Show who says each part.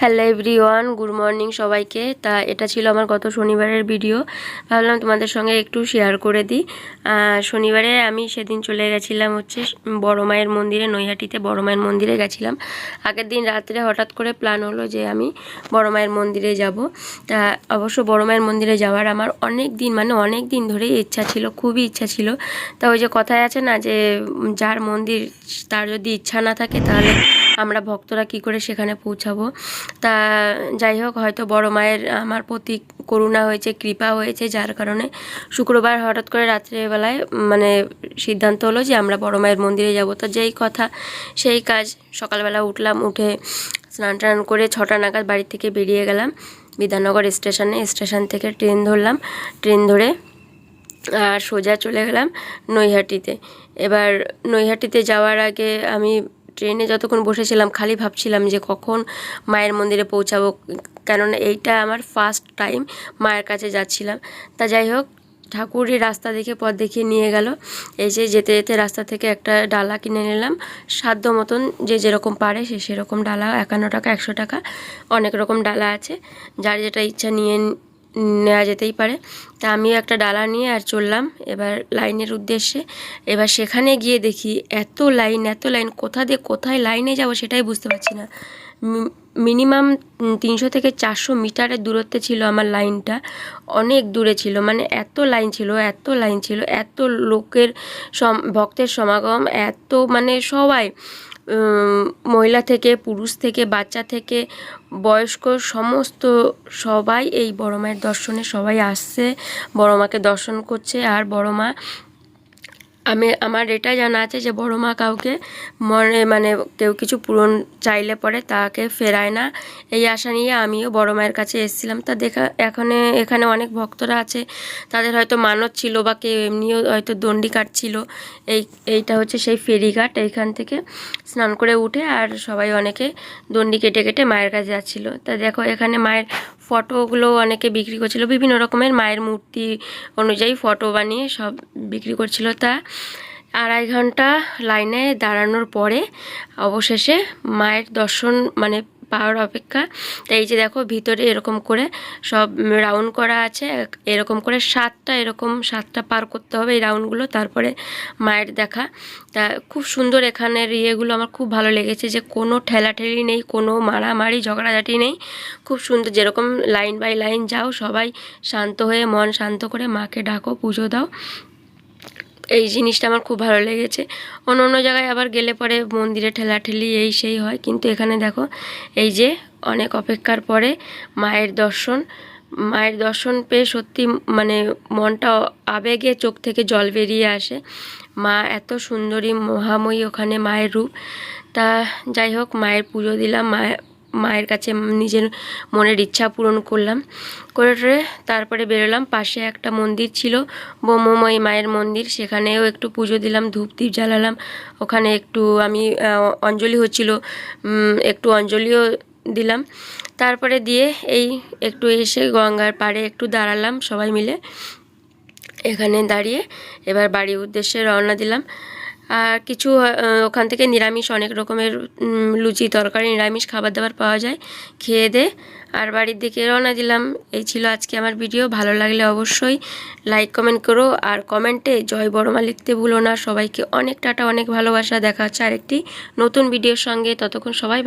Speaker 1: Hello everyone good morning সবাইকে। তা এটা ছিল আমার গত শনিবারের ভিডিও ভাবলাম তোমাদের সঙ্গে একটু শেয়ার করে দিই। শনিবারে আমি সেদিন চলে গেছিলাম হচ্ছে বড় মায়ের মন্দিরে, নৈহাটিতে বড় মায়ের মন্দিরে গেছিলাম। আগের দিন রাত্রে হঠাৎ করে প্ল্যান হলো যে আমি বড় মায়ের মন্দিরে যাব। তা অবশ্য বড় মায়ের মন্দিরে যাওয়ার আমার অনেক দিন মানে অনেক দিন ধরেই ইচ্ছা ছিল, খুবই ইচ্ছা ছিল। তা ওই যে কথায় আছে না যে, যার মন্দির তার যদি ইচ্ছা না থাকে তাহলে আমরা ভক্তরা কি করে সেখানে পৌঁছাবো? তা যাই হোক, হয়তো বড় মায়ের আমার প্রতি করুণা হয়েছে, কৃপা হয়েছে, যার কারণে শুক্রবার হঠাৎ করে রাত্রেবেলায় মানে সিদ্ধান্ত হলো যে আমরা বড় মায়ের মন্দিরে যাব। তো যেই কথা, সেই কাজ সকালবেলা উঠলাম, উঠে স্নান টান করে ছটা নাগাদ বাড়ি থেকে বেরিয়ে গেলাম, বিধাননগর স্টেশনে। স্টেশন থেকে ট্রেন ধরলাম, ট্রেন ধরে আর সোজা চলে গেলাম নৈহাটিতে। এবার নৈহাটিতে যাওয়ার আগে আমি ট্রেনে যতক্ষণ বসেছিলাম, খালি ভাবছিলাম যে কখন মায়ের মন্দিরে পৌঁছাবো। কেননা এইটা আমার ফার্স্ট টাইম মায়ের কাছে যাচ্ছিলাম। তা যাই হোক, ঠাকুরই রাস্তা দেখে পথ দেখিয়ে নিয়ে গেল। এই যে যেতে যেতে রাস্তা থেকে একটা ডালা কিনে নিলাম। সাধ্য মতন যে যেরকম পারে সে সেরকম ডালা, একান্ন টাকা, একশো টাকা, অনেক রকম ডালা আছে। যার যেটা ইচ্ছা নিয়ে নেওয়া যেতেই পারে। তা আমিও একটা ডালা নিয়ে আর চললাম এবার লাইনের উদ্দেশ্যে। এবার সেখানে গিয়ে দেখি এত লাইন এত লাইন, কোথা দিয়ে কোথায় লাইনে যাব সেটাই বুঝতে পারছি না। মিনিমাম তিনশো থেকে চারশো মিটারের দূরত্বে ছিল আমার লাইনটা। অনেক দূরে ছিল মানে এত লাইন ছিল, এত লাইন ছিল, এত লোকের সম, ভক্তের সমাগম, এত মানে সবাই। মহিলা থেকে, পুরুষ থেকে, বাচ্চা থেকে, বয়স্ক সমস্ত সবাই এই বড় মায়ের দর্শনে সবাই আসছে। বড় মাকে দর্শন করছে আর বড় মা আমি, আমার এটা জানা আছে যে বড় মা কাউকে মনে মানে কেউ কিছু পূরণ চাইলে পরে তাকে ফেরায় না। এই আশা নিয়ে আমিও বড় মায়ের কাছে এসেছিলাম। তা দেখা, এখানে এখানে অনেক ভক্তরা আছে। তাদের হয়তো মানত ছিল বা কেউ এমনিও হয়তো দণ্ডি কাটছিল। এই, এইটা হচ্ছে সেই ফেরিঘাট এইখান থেকে স্নান করে উঠে আর সবাই অনেকে দণ্ডি কেটে কেটে মায়ের কাছে যাচ্ছিল। তা দেখো, এখানে মায়ের ফটোগুলো অনেকে বিক্রি করছিল, বিভিন্ন রকমের মায়ের মূর্তি অনুযায়ী ফটো বানিয়ে সব বিক্রি করছিল তা। আড়াই ঘণ্টা লাইনে দাঁড়ানোর পরে অবশেষে মায়ের দর্শন মানে পাওয়ার অপেক্ষা। তাই এই যে দেখো ভিতরে এরকম করে সব রাউন্ড করা আছে। এরকম করে সাতটা, এরকম সাতটা পার করতে হবে এই রাউন্ডগুলো তারপরে মায়ের দেখা। তা খুব সুন্দর এখানের ইয়েগুলো আমার খুব ভালো লেগেছে যে কোনো ঠেলাঠেলি নেই, কোনো মারামারি, ঝগড়াঝাটি নেই। খুব সুন্দর যেরকম লাইন বাই লাইন যাও সবাই শান্ত হয়ে, মন শান্ত করে মাকে ডাকো, পুজো দাও। এই জিনিসটা আমার খুব ভালো লেগেছে। অন্য অন্য জায়গায় আবার গেলে পরে মন্দিরে ঠেলাঠেলি এই সেই হয়। কিন্তু এখানে দেখো, এই যে অনেক অপেক্ষার পরে মায়ের দর্শন মায়ের দর্শন পেয়ে সত্যি মানে মনটা আবেগে চোখ থেকে জল বেরিয়ে আসে। মা এত সুন্দরী, মহাময়ী ওখানে মায়ের রূপ। তা যাই হোক, মায়ের পুজো দিলাম, মায়ের মায়ের কাছে নিজের মনের ইচ্ছা পূরণ করলাম। করে টরে তারপরে বেরোলাম। পাশে একটা মন্দির ছিল, ব্রহ্মময়ী মায়ের মন্দির। সেখানেও একটু পুজো দিলাম, ধূপ দ্বীপ জ্বালালাম। ওখানে একটু আমি অঞ্জলি হচ্ছিল একটু অঞ্জলিও দিলাম। তারপরে দিয়ে এই একটু এসে গঙ্গার পাড়ে একটু দাঁড়ালাম সবাই মিলে। এখানে দাঁড়িয়ে এবার বাড়ির উদ্দেশ্যে রওনা দিলাম। আর কিছু ওখান থেকে নিরামিষ অনেক রকমের লুচি তরকারি, নিরামিষ খাবার দাবার পাওয়া যায়। খেয়ে দে। আর বাড়ির দিকে রওনা দিলাম। এই ছিল আজকে আমার ভিডিও। ভালো লাগলে অবশ্যই লাইক, কমেন্ট করো। আর কমেন্টে জয় বড়মা লিখতে ভুলো না। সবাইকে অনেক টাটা, অনেক ভালোবাসা। দেখা হচ্ছে আরেকটি নতুন ভিডিওর সঙ্গে। ততক্ষণ সবাই